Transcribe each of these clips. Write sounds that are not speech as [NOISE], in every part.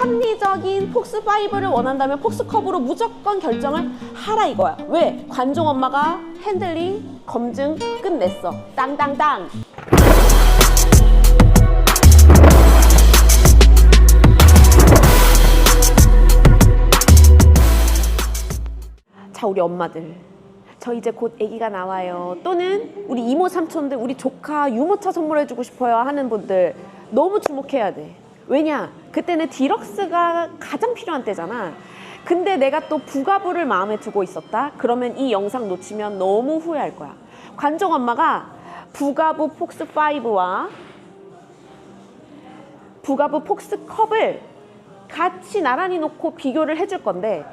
합리적인 폭스 5를 원한다면 폭스 컵으로 무조건 결정을 하라 이거야. 왜? 관종 엄마가 핸들링 검증 끝냈어. 땅땅땅. 자, 우리 엄마들. 저 이제 곧 아기가 나와요. 또는 우리 이모 삼촌들, 우리 조카 유모차 선물해주고 싶어요 하는 분들 너무 주목해야 돼. 왜냐? 그때는 디럭스가 가장 필요한 때잖아. 근데 내가 또 부가부를 마음에 두고 있었다? 그러면 이 영상 놓치면 너무 후회할 거야. 관종 엄마가 부가부 폭스5와 부가부 폭스컵을 같이 나란히 놓고 비교를 해줄 건데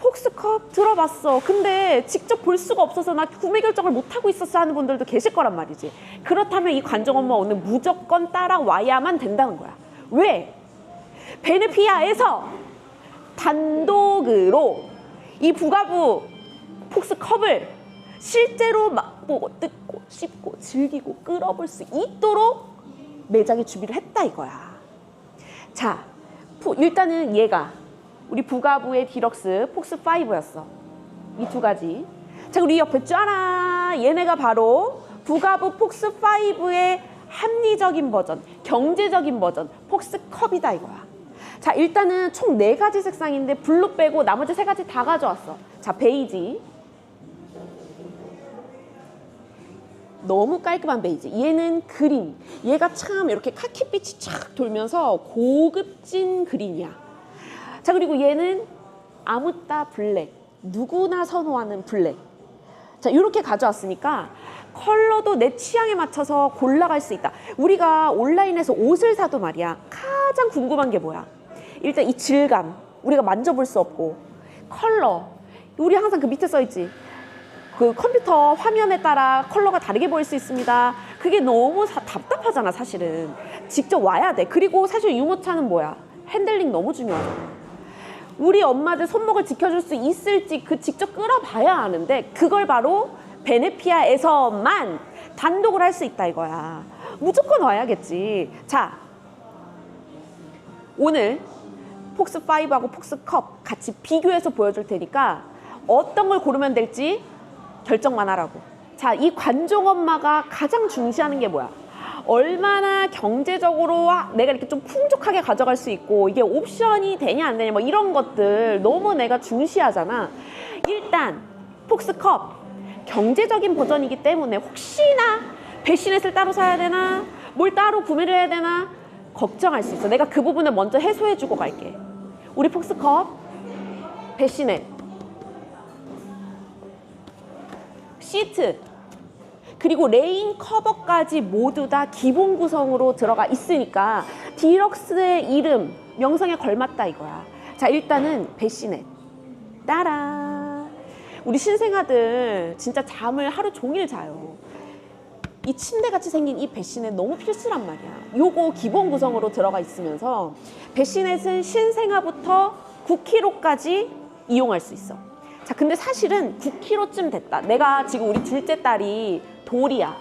폭스컵 들어봤어. 근데 직접 볼 수가 없어서 나 구매 결정을 못 하고 있었어 하는 분들도 계실 거란 말이지. 그렇다면 이 관정 엄마 오늘 무조건 따라와야만 된다는 거야. 왜? 베네피아에서 단독으로 이 부가부 폭스컵을 실제로 맛보고 뜯고 씹고 즐기고 끌어볼 수 있도록 매장에 준비를 했다 이거야. 자, 푸- 일단은 얘가 우리 부가부의 디럭스 폭스 5였어. 이 두 가지. 자, 우리 옆에 짜라 얘네가 바로 부가부 폭스 5의 합리적인 버전, 경제적인 버전, 폭스 컵이다 이거야. 자, 일단은 총 네 가지 색상인데 블루 빼고 나머지 세 가지 다 가져왔어. 자, 베이지. 너무 깔끔한 베이지. 얘는 그린. 얘가 참 이렇게 카키빛이 쫙 돌면서 고급진 그린이야. 자, 그리고 얘는 아무따 블랙. 누구나 선호하는 블랙. 자, 이렇게 가져왔으니까 컬러도 내 취향에 맞춰서 골라갈 수 있다. 우리가 온라인에서 옷을 사도 말이야. 가장 궁금한 게 뭐야? 일단 이 질감. 우리가 만져볼 수 없고. 컬러. 우리 항상 그 밑에 써 있지. 그 컴퓨터 화면에 따라 컬러가 다르게 보일 수 있습니다. 그게 너무 사- 답답하잖아, 사실은. 직접 와야 돼. 그리고 사실 유모차는 뭐야? 핸들링 너무 중요하잖아. 우리 엄마들 손목을 지켜줄 수 있을지 그 직접 끌어봐야 아는데 그걸 바로 베네피아에서만 단독을 할 수 있다 이거야. 무조건 와야겠지. 자, 오늘 폭스 5하고 폭스 컵 같이 비교해서 보여줄 테니까 어떤 걸 고르면 될지 결정만 하라고. 자, 이 관종 엄마가 가장 중시하는 게 뭐야? 얼마나 경제적으로 내가 이렇게 좀 풍족하게 가져갈 수 있고 이게 옵션이 되냐 안 되냐 뭐 이런 것들 너무 내가 중시하잖아. 일단 폭스컵 경제적인 버전이기 때문에 혹시나 배신넷을 따로 사야 되나 뭘 따로 구매를 해야 되나 걱정할 수 있어. 내가 그 부분을 먼저 해소해주고 갈게. 우리 폭스컵 배신넷 시트 그리고 레인 커버까지 모두 다 기본 구성으로 들어가 있으니까 디럭스의 이름 명성에 걸맞다 이거야. 자 일단은 배시넷 따라 우리 신생아들 진짜 잠을 하루 종일 자요. 이 침대 같이 생긴 이 배시넷 너무 필수란 말이야. 요거 기본 구성으로 들어가 있으면서 배시넷은 신생아부터 9kg까지 이용할 수 있어. 자, 근데 사실은 9kg쯤 됐다. 내가 지금 우리 둘째 딸이 돌이야.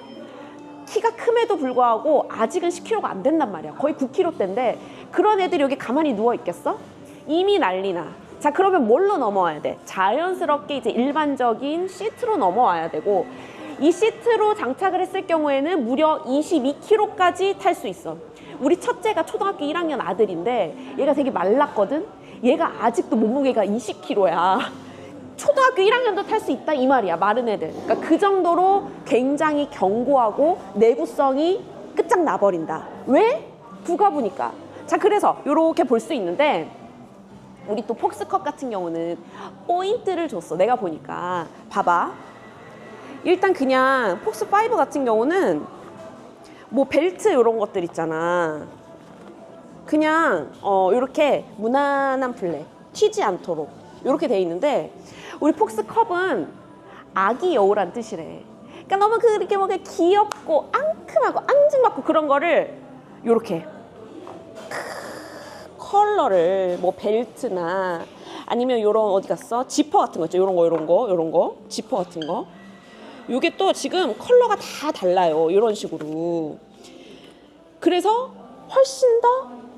키가 큼에도 불구하고 아직은 10kg가 안 된단 말이야. 거의 9kg대인데 그런 애들이 여기 가만히 누워 있겠어? 이미 난리나. 자, 그러면 뭘로 넘어와야 돼? 자연스럽게 이제 일반적인 시트로 넘어와야 되고 이 시트로 장착을 했을 경우에는 무려 22kg까지 탈 수 있어. 우리 첫째가 초등학교 1학년 아들인데 얘가 되게 말랐거든? 얘가 아직도 몸무게가 20kg야. 초등학교 1학년도 탈 수 있다 이 말이야 마른 애들 그러니까 그 정도로 굉장히 견고하고 내구성이 끝장 나버린다 왜? 부가부니까 자 그래서 이렇게 볼 수 있는데 우리 또 폭스컵 같은 경우는 포인트를 줬어. 내가 보니까. 봐봐. 일단 그냥 폭스5 같은 경우는 뭐 벨트 이런 것들 있잖아. 그냥 어 이렇게 무난한 블랙 튀지 않도록 이렇게 돼 있는데 우리 폭스컵은 아기 여우란 뜻이래. 그러니까 너무 그렇게 뭔가 귀엽고 앙큼하고 앙증맞고 그런 거를 이렇게 컬러를 뭐 벨트나 아니면 요런 어디 갔어? 지퍼 같은 거 있죠. 요런 거 요런 거 요런 거 지퍼 같은 거. 요게 또 지금 컬러가 다 달라요. 이런 식으로. 그래서 훨씬 더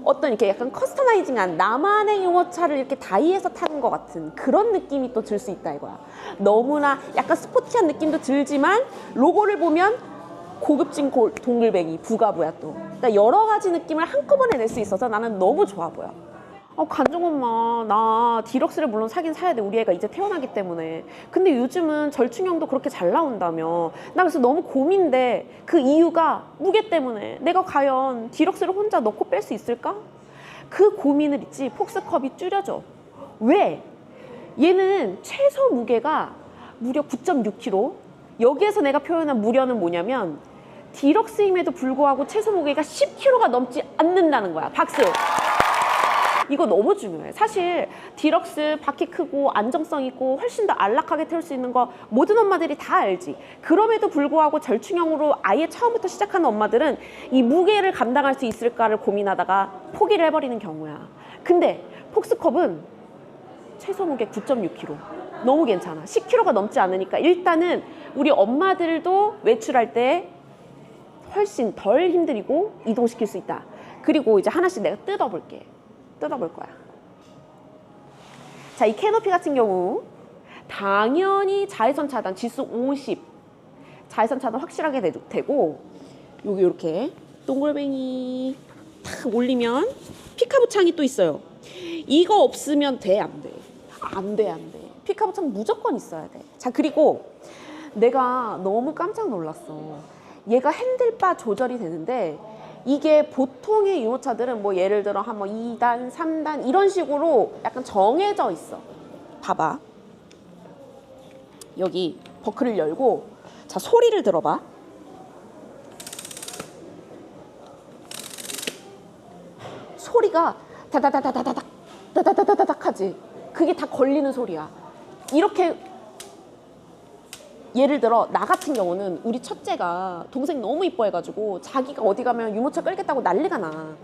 어떤 이렇게 약간 커스터마이징한 나만의 유모차를 이렇게 다이해서 타는 것 같은 그런 느낌이 또 들 수 있다 이거야. 너무나 약간 스포티한 느낌도 들지만 로고를 보면 고급진 골- 동글뱅이 부가부야 또. 그러니까 여러 가지 느낌을 한꺼번에 낼 수 있어서 나는 너무 좋아 보여. 어, 간종 엄마, 나 디럭스를 물론 사긴 사야 돼. 우리 애가 이제 태어나기 때문에. 근데 요즘은 절충형도 그렇게 잘 나온다며. 나 그래서 너무 고민돼. 그 이유가 무게 때문에. 내가 과연 디럭스를 혼자 넣고 뺄 수 있을까? 그 고민을 있지. 폭스컵이 줄여줘. 왜? 얘는 최소 무게가 무려 9.6kg. 여기에서 내가 표현한 무려는 뭐냐면 디럭스임에도 불구하고 최소 무게가 10kg가 넘지 않는다는 거야. 박수. 이거 너무 중요해. 사실 디럭스 바퀴 크고 안정성 있고 훨씬 더 안락하게 태울 수 있는 거 모든 엄마들이 다 알지. 그럼에도 불구하고 절충형으로 아예 처음부터 시작하는 엄마들은 이 무게를 감당할 수 있을까를 고민하다가 포기를 해버리는 경우야. 근데 폭스컵은 최소 무게 9.6kg. 너무 괜찮아. 10kg가 넘지 않으니까 일단은 우리 엄마들도 외출할 때 훨씬 덜 힘들이고 이동시킬 수 있다. 그리고 이제 하나씩 내가 뜯어볼게. 뜯어볼 거야. 자, 이 캐노피 같은 경우 당연히 자외선 차단 지수 50. 자외선 차단 확실하게 되- 되고 여기 이렇게 동글뱅이 탁 올리면 피카부 창이 또 있어요. 이거 없으면 돼, 안 돼? 안 돼, 안 돼. 피카부 창 무조건 있어야 돼. 자, 그리고 내가 너무 깜짝 놀랐어. 얘가 핸들바 조절이 되는데 이게 보통의 유모차들은 뭐 예를 들어 한뭐 2단, 3단 이런 식으로 약간 정해져 있어. 봐봐. 여기 버클을 열고 자, 소리를 들어봐. 소리가 다다다다다닥 하지. 그게 다 걸리는 소리야. 이렇게 예를 들어 나 같은 경우는 우리 첫째가 동생 너무 이뻐해가지고 자기가 어디 가면 유모차 끌겠다고 난리가 나.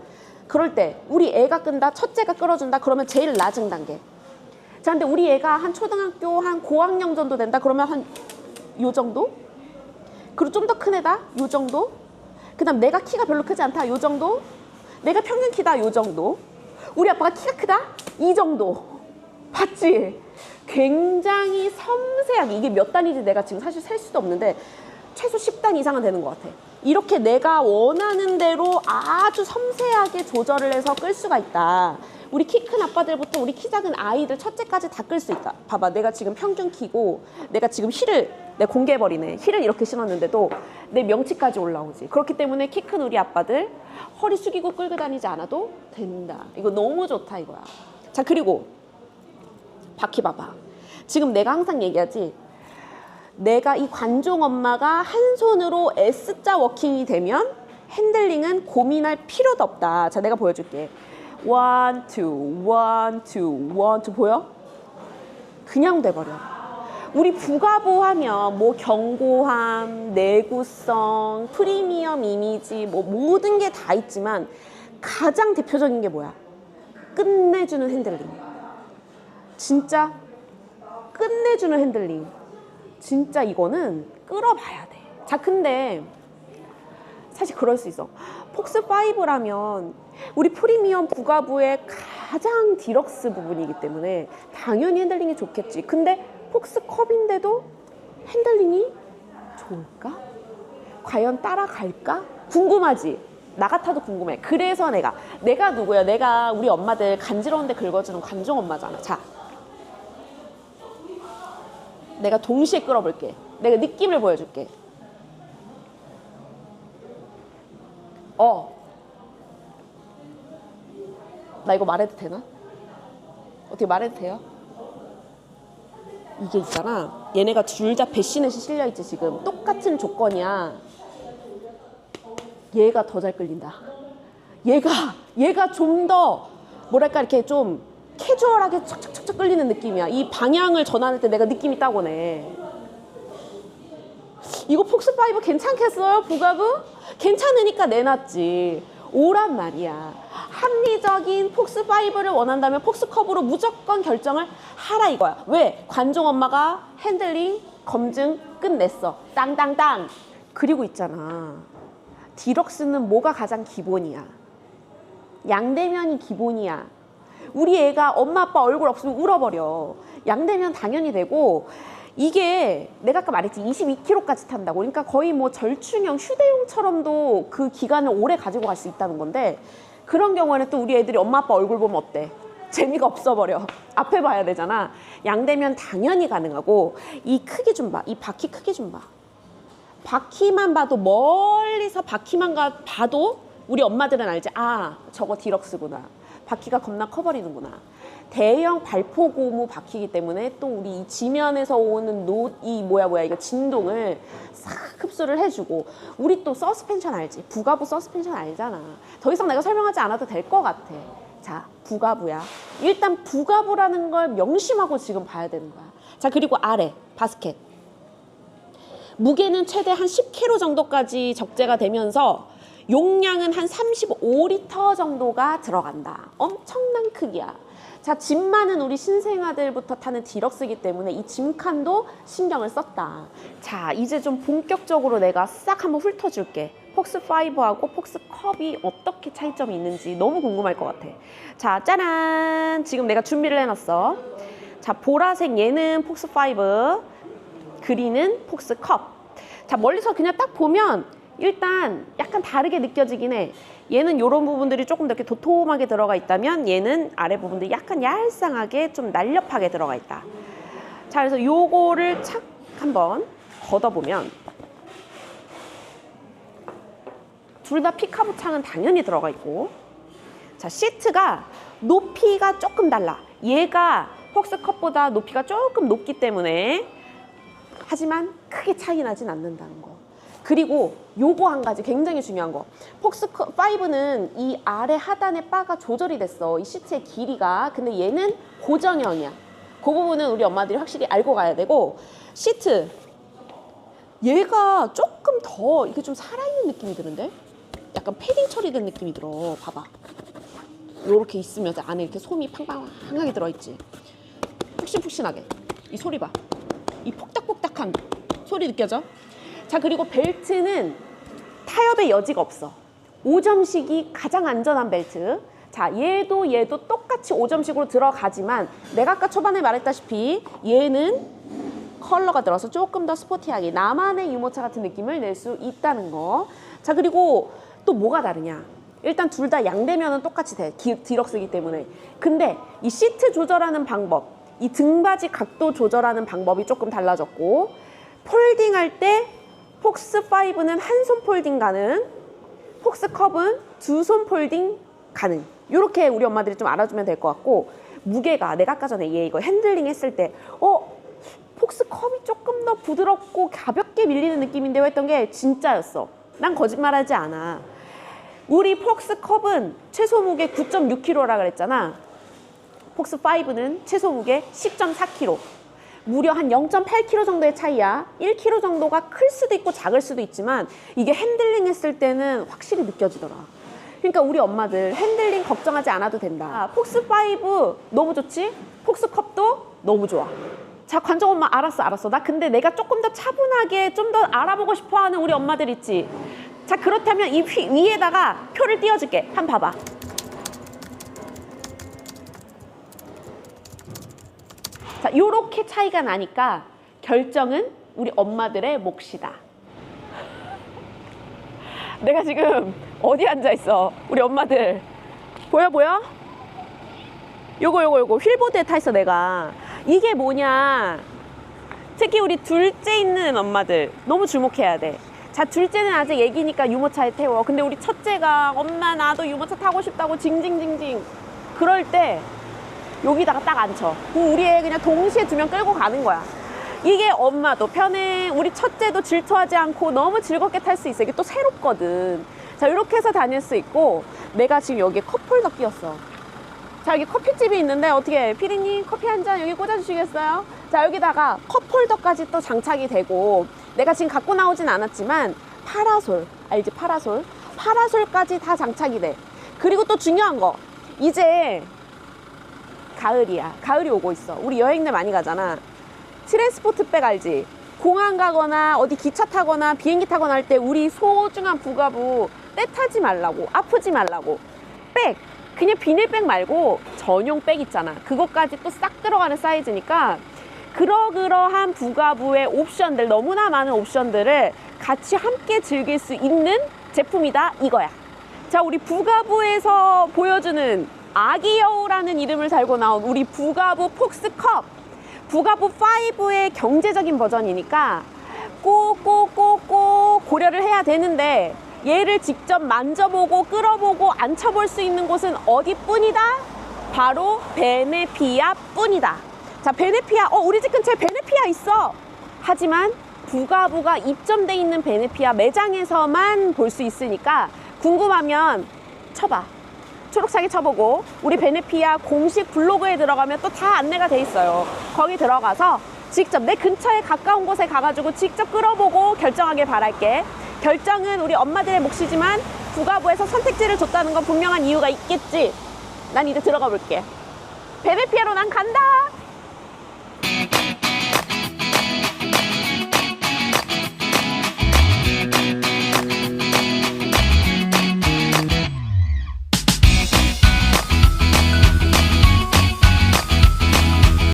그럴 때 우리 애가 끈다, 첫째가 끌어준다. 그러면 제일 낮은 단계. 자, 근데 우리 애가 한 초등학교 한 고학년 정도 된다. 그러면 한 요 정도? 그리고 좀 더 큰 애다. 요 정도? 그 다음 내가 키가 별로 크지 않다. 요 정도? 내가 평균 키다. 요 정도? 우리 아빠가 키가 크다. 이 정도. 봤지? 굉장히 섬세하게 이게 몇 단인지 내가 지금 사실 셀 수도 없는데 최소 10단 이상은 되는 것 같아. 이렇게 내가 원하는 대로 아주 섬세하게 조절을 해서 끌 수가 있다. 우리 키 큰 아빠들부터 우리 키 작은 아이들 첫째까지 다 끌 수 있다. 봐봐, 내가 지금 평균 키고 내가 지금 힐을 내가 공개해버리네. 힐을 이렇게 신었는데도 내 명치까지 올라오지. 그렇기 때문에 키 큰 우리 아빠들 허리 숙이고 끌고 다니지 않아도 된다. 이거 너무 좋다 이거야. 자 그리고 바퀴 봐봐. 지금 내가 항상 얘기하지. 내가 이 관종 엄마가 한 손으로 S자 워킹이 되면 핸들링은 고민할 필요도 없다. 자, 내가 보여줄게. 원, 투, 원, 투, 원, 투 보여? 그냥 돼버려. 우리 부가보 하면 뭐 견고함, 내구성, 프리미엄 이미지 뭐 모든 게 다 있지만 가장 대표적인 게 뭐야? 끝내주는 핸들링. 진짜 끝내주는 핸들링. 진짜 이거는 끌어봐야 돼. 자, 근데 사실 그럴 수 있어. 폭스 5라면 우리 프리미엄 부가부의 가장 디럭스 부분이기 때문에 당연히 핸들링이 좋겠지. 근데 폭스 컵인데도 핸들링이 좋을까? 과연 따라갈까? 궁금하지? 나 같아도 궁금해. 그래서 내가 내가 누구야? 내가 우리 엄마들 간지러운데 긁어주는 관종 엄마잖아. 자, 내가 동시에 끌어볼게. 내가 느낌을 보여줄게. 어. 나 이거 말해도 되나? 어떻게 말해도 돼요? 이게 있잖아. 얘네가 둘 다 배시넷이 실려있지, 지금. 똑같은 조건이야. 얘가 더 잘 끌린다. 얘가, 얘가 좀 더, 뭐랄까, 이렇게 좀 캐주얼하게 척척척척 끌리는 느낌이야. 이 방향을 전환할 때 내가 느낌이 따고네. 이거 폭스5 괜찮겠어요, 부가부? 괜찮으니까 내놨지. 오란 말이야. 합리적인 폭스5를 원한다면 폭스컵으로 무조건 결정을 하라 이거야. 왜? 관종 엄마가 핸들링 검증 끝냈어. 땅땅땅. 그리고 있잖아. 디럭스는 뭐가 가장 기본이야? 양대면이 기본이야. 우리 애가 엄마 아빠 얼굴 없으면 울어버려. 양대면 당연히 되고 이게 내가 아까 말했지 22kg까지 탄다고. 그러니까 거의 뭐 절충형 휴대용처럼도 그 기간을 오래 가지고 갈 수 있다는 건데 그런 경우에는 또 우리 애들이 엄마 아빠 얼굴 보면 어때? 재미가 없어버려. [LAUGHS] 앞에 봐야 되잖아. 양대면 당연히 가능하고 이 크기 좀 봐. 이 바퀴 크기 좀 봐. 바퀴만 봐도 멀리서 바퀴만 가, 봐도 우리 엄마들은 알지. 아, 저거 디럭스구나. 바퀴가 겁나 커버리는구나. 대형 발포 고무 바퀴이기 때문에 또 우리 이 지면에서 오는 노, 이 뭐야 뭐야 이거 진동을 싹 흡수를 해주고 우리 또 서스펜션 알지? 부가부 서스펜션 알잖아. 더 이상 내가 설명하지 않아도 될 것 같아. 자, 부가부야. 일단 부가부라는 걸 명심하고 지금 봐야 되는 거야. 자, 그리고 아래 바스켓. 무게는 최대 한 10kg 정도까지 적재가 되면서 용량은 한 35리터 정도가 들어간다. 엄청난 크기야. 자, 짐 많은 우리 신생아들부터 타는 디럭스이기 때문에 이 짐칸도 신경을 썼다. 자, 이제 좀 본격적으로 내가 싹 한번 훑어줄게. 폭스 5하고 폭스 컵이 어떻게 차이점이 있는지 너무 궁금할 것 같아. 자, 짜란! 지금 내가 준비를 해놨어. 자, 보라색 얘는 폭스 5, 그린은 폭스 컵. 자, 멀리서 그냥 딱 보면 일단 약간 다르게 느껴지긴 해. 얘는 이런 부분들이 조금 더 이렇게 도톰하게 들어가 있다면 얘는 아래 부분들이 약간 얄쌍하게 좀 날렵하게 들어가 있다. 자, 그래서 요거를 착 한번 걷어보면 둘 다 피카부 창은 당연히 들어가 있고 자, 시트가 높이가 조금 달라. 얘가 폭스컵보다 높이가 조금 높기 때문에 하지만 크게 차이 나진 않는다는 거. 그리고 요거 한 가지 굉장히 중요한 거. 폭스 5는 이 아래 하단의 바가 조절이 됐어. 이 시트의 길이가. 근데 얘는 고정형이야. 그 부분은 우리 엄마들이 확실히 알고 가야 되고 시트 얘가 조금 더 이게 좀 살아있는 느낌이 드는데? 약간 패딩 처리된 느낌이 들어. 봐봐. 요렇게 있으면 안에 이렇게 솜이 팡팡하게 들어있지. 푹신푹신하게. 이 소리 봐. 이 폭닥폭닥한 소리 느껴져? 자 그리고 벨트는 타협의 여지가 없어. 5점식이 가장 안전한 벨트. 자 얘도 얘도 똑같이 5점식으로 들어가지만 내가 아까 초반에 말했다시피 얘는 컬러가 들어서 조금 더 스포티하게 나만의 유모차 같은 느낌을 낼 수 있다는 거. 자 그리고 또 뭐가 다르냐? 일단 둘 다 양대면은 똑같이 돼. 디, 디럭스이기 때문에. 근데 이 시트 조절하는 방법, 이 등받이 각도 조절하는 방법이 조금 달라졌고 폴딩할 때 폭스5는 한 손 폴딩 가능, 폭스컵은 두 손 폴딩 가능. 이렇게 우리 엄마들이 좀 알아주면 될 것 같고 무게가 내가 아까 전에 얘 이거 핸들링 했을 때 어? 폭스컵이 조금 더 부드럽고 가볍게 밀리는 느낌인데 했던 게 진짜였어. 난 거짓말하지 않아. 우리 폭스컵은 최소 무게 9.6kg라 그랬잖아. 폭스 5는 최소 무게 10.4kg. 무려 한 0.8kg 정도의 차이야. 1kg 정도가 클 수도 있고 작을 수도 있지만 이게 핸들링 했을 때는 확실히 느껴지더라. 그러니까 우리 엄마들 핸들링 걱정하지 않아도 된다. 아, 폭스 5 너무 좋지? 폭스 컵도 너무 좋아. 자, 관정 엄마 알았어, 알았어. 나 근데 내가 조금 더 차분하게 좀 더 알아보고 싶어 하는 우리 엄마들 있지. 자, 그렇다면 이 휘, 위에다가 표를 띄워줄게. 한번 봐봐. 자, 요렇게 차이가 나니까 결정은 우리 엄마들의 몫이다. [LAUGHS] 내가 지금 어디 앉아 있어? 우리 엄마들. 보여, 보여? 요거, 요거, 요거. 휠보드에 타 있어, 내가. 이게 뭐냐. 특히 우리 둘째 있는 엄마들. 너무 주목해야 돼. 자, 둘째는 아직 애기니까 유모차에 태워. 근데 우리 첫째가 엄마, 나도 유모차 타고 싶다고 징징징징. 그럴 때 여기다가 딱 앉혀. 그럼 우리 애 그냥 동시에 두 명 끌고 가는 거야. 이게 엄마도 편해. 우리 첫째도 질투하지 않고 너무 즐겁게 탈 수 있어. 이게 또 새롭거든. 자, 이렇게 해서 다닐 수 있고, 내가 지금 여기에 컵홀더 끼웠어. 자, 여기 커피집이 있는데, 어떻게, 피디님 커피 한 잔 여기 꽂아주시겠어요? 자, 여기다가 컵홀더까지 또 장착이 되고, 내가 지금 갖고 나오진 않았지만, 파라솔, 알지? 파라솔. 파라솔까지 다 장착이 돼. 그리고 또 중요한 거, 이제 가을이야. 가을이 오고 있어. 우리 여행들 많이 가잖아. 트랜스포트백 알지? 공항 가거나 어디 기차 타거나 비행기 타거나 할 때 우리 소중한 부가부 때 타지 말라고 아프지 말라고 백 그냥 비닐백 말고 전용 백 있잖아. 그것까지 또 싹 들어가는 사이즈니까 그러그러한 부가부의 옵션들, 너무나 많은 옵션들을 같이 함께 즐길 수 있는 제품이다 이거야. 자, 우리 부가부에서 보여주는 아기 여우라는 이름을 달고 나온 우리 부가부 폭스컵. 부가부 5의 경제적인 버전이니까 꼭꼭꼭꼭 고려를 해야 되는데 얘를 직접 만져보고 끌어보고 앉혀볼 수 있는 곳은 어디뿐이다? 바로 베네피아 뿐이다. 자, 베네피아, 어, 우리 집 근처에 베네피아 있어. 하지만 부가부가 입점돼 있는 베네피아 매장에서만 볼 수 있으니까 궁금하면 쳐봐. 초록창에 쳐보고 우리 베네피아 공식 블로그에 들어가면 또 다 안내가 돼 있어요. 거기 들어가서 직접 내 근처에 가까운 곳에 가가지고 직접 끌어보고 결정하길 바랄게. 결정은 우리 엄마들의 몫이지만 부가부에서 선택지를 줬다는 건 분명한 이유가 있겠지. 난 이제 들어가 볼게. 베네피아로 난 간다.